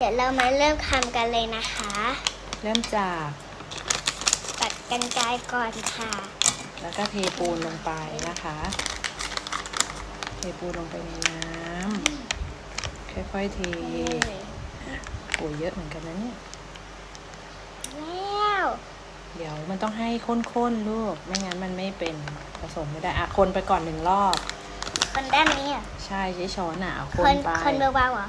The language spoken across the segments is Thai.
เดี๋ยวเรามาเริ่มทำกันเลยนะคะ เริ่มจากตัดกันไกรก่อนค่ะ แล้วก็เทปูนลงไปนะคะ เทปูนลงไปในน้ำค่อยๆเทโอ้ยเยอะเหมือนกันนะเนี่ยแล้วเดี๋ยวมันต้องให้ข้นๆลูก ไม่งั้นมันไม่เป็นผสมไม่ได้อะคนไปก่อนหนึ่งรอบ คนด้านนี้อะใช่ใช้ช้อนอะเอาคคนนไปคนเบาๆเหรอ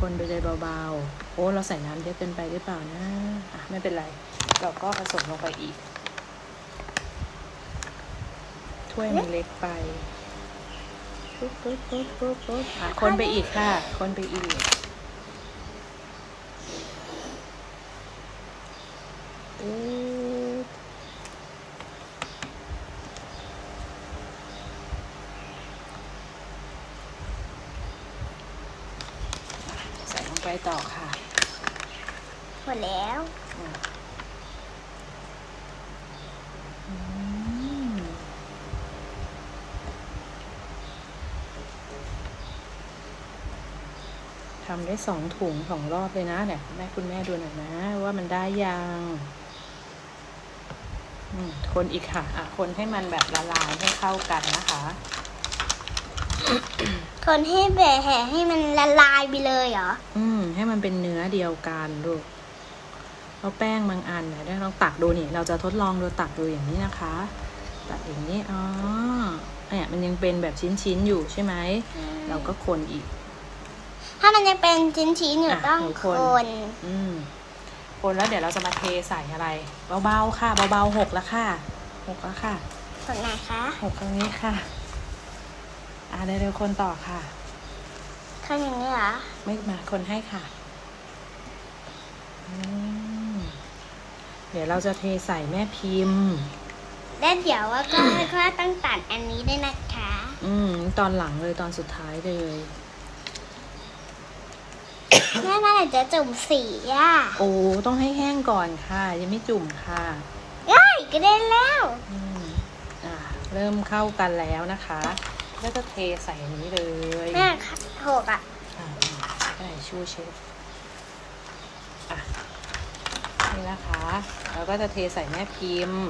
คนไปเลยเบาๆ โอ้ เราใส่น้ำเยอะเกินไปหรือเปล่านะอะไม่เป็นไร เราก็ผสมลงไปอีก ถ้วยมันเล็กไปปุ๊บปุ๊บปุ๊บปุ๊บปุ๊บอะคนไปอีกค่ะ คนไปอีกปุ๊บใส่ลง ไปต่อค่ะ หมดแล้วอืมทำได้สองถุงสองรอบเลยนะเนี่ยแม่คุณแม่ดูหน่อยนะ ว่ามันได้ยังอืมคนอีกค่ะ อะ คนให้มันแบบละลายให้เข้ากันนะคะ คนให้แบะแห่ให้มันละลายไปเลยเหรอ อืม ให้มันเป็นเนื้อเดียวกันลูกเอาแป้งบางอันเนี่ยได้ลองตักดูนี่ เราจะทดลองดูตักดูอย่างนี้นะคะ ตักอย่างนี้ อ๋อเนี่ยมันยังเป็นแบบชิ้นๆอยู่ใช่ไหม เราก็คนอีก ถ้ามันยังเป็นชิ้นๆอยู่อะต้องหนูคคนนอืม คนแล้วเดี๋ยวเราจะมาเทใส่อะไร เบาๆค่ะ เบาๆหกแล้วค่ะ หกแล้วค่ะคนไหนคะ หกตรงนี้ค่ะ อ่าเร็วๆคนต่อค่ะคนอย่างนี้เหรอไม่มาคนให้ค่ะอืมเดี๋ยวเราจะเทใส่แม่พิมพ์ แล้วเดี๋ยวว่าก็ก็ต้องตัดอันนี้ด้วยนะคะ อืม ตอนหลังเลยตอนสุดท้ายเลย แม่เมื่อไหร่จะจุ่มสีอะโอ้ต้องให้แห้งก่อนค่ะ ยังไม่จุ่มค่ะได้ก็ได้แล้ว อืมอ่าเริ่มเข้ากันแล้วนะคะ แล้วก็เทใส่อันนี้เลยแม่ค่ะหกอะอ่าใส่ชูเชฟอะนี่นะคะเราก็จะเทใส่แม่พิมพ์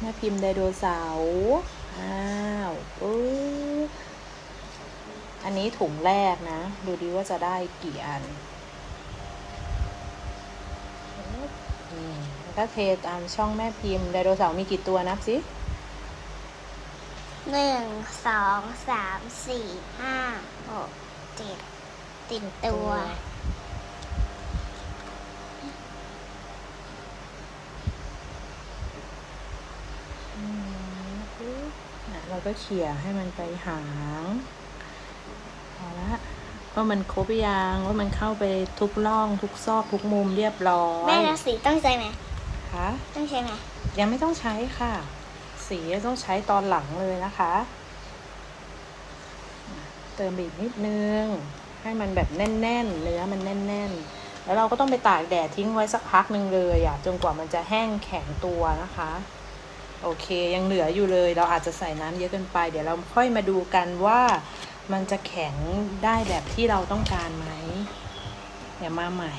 แม่พิมพ์ไดโนเสาร์อ้าวปุ๊บอันนี้ถุงแรกนะ ดูดีว่าจะได้กี่อันนี่แล้วก็เทตามช่องแม่พิมพ์ไดโนเสาร์มีกี่ตัวนับสิ หนึ่งสองสามสี่ห้าหกเจ็ดติดตัวอืมปุ๊บอะเราก็เขี่ยให้มันไปหางพอละว่ามันครบหรือยังว่ามันเข้าไปทุกร่องทุกซอกทุกมุมเรียบร้อย แม่แล้วสีต้องใช้ไหมคะต้องใช้ไหมยังไม่ต้องใช้ค่ะ สีต้องใช้ตอนหลังเลยนะคะ เติมอีกนิดนึง ให้มันแบบแน่นๆ เนื้อมันแน่น ๆ แล้วเราก็ต้องไปตากแดดทิ้งไว้สักพักหนึ่งเลยอะจนกว่ามันจะแห้งแข็งตัวนะคะ โอเคยังเหลืออยู่เลย เราอาจจะใส่น้ำเยอะเกินไป เดี๋ยวเราค่อยมาดูกันว่ามันจะแข็งได้แบบที่เราต้องการไหมเดี๋ยวมาใหม่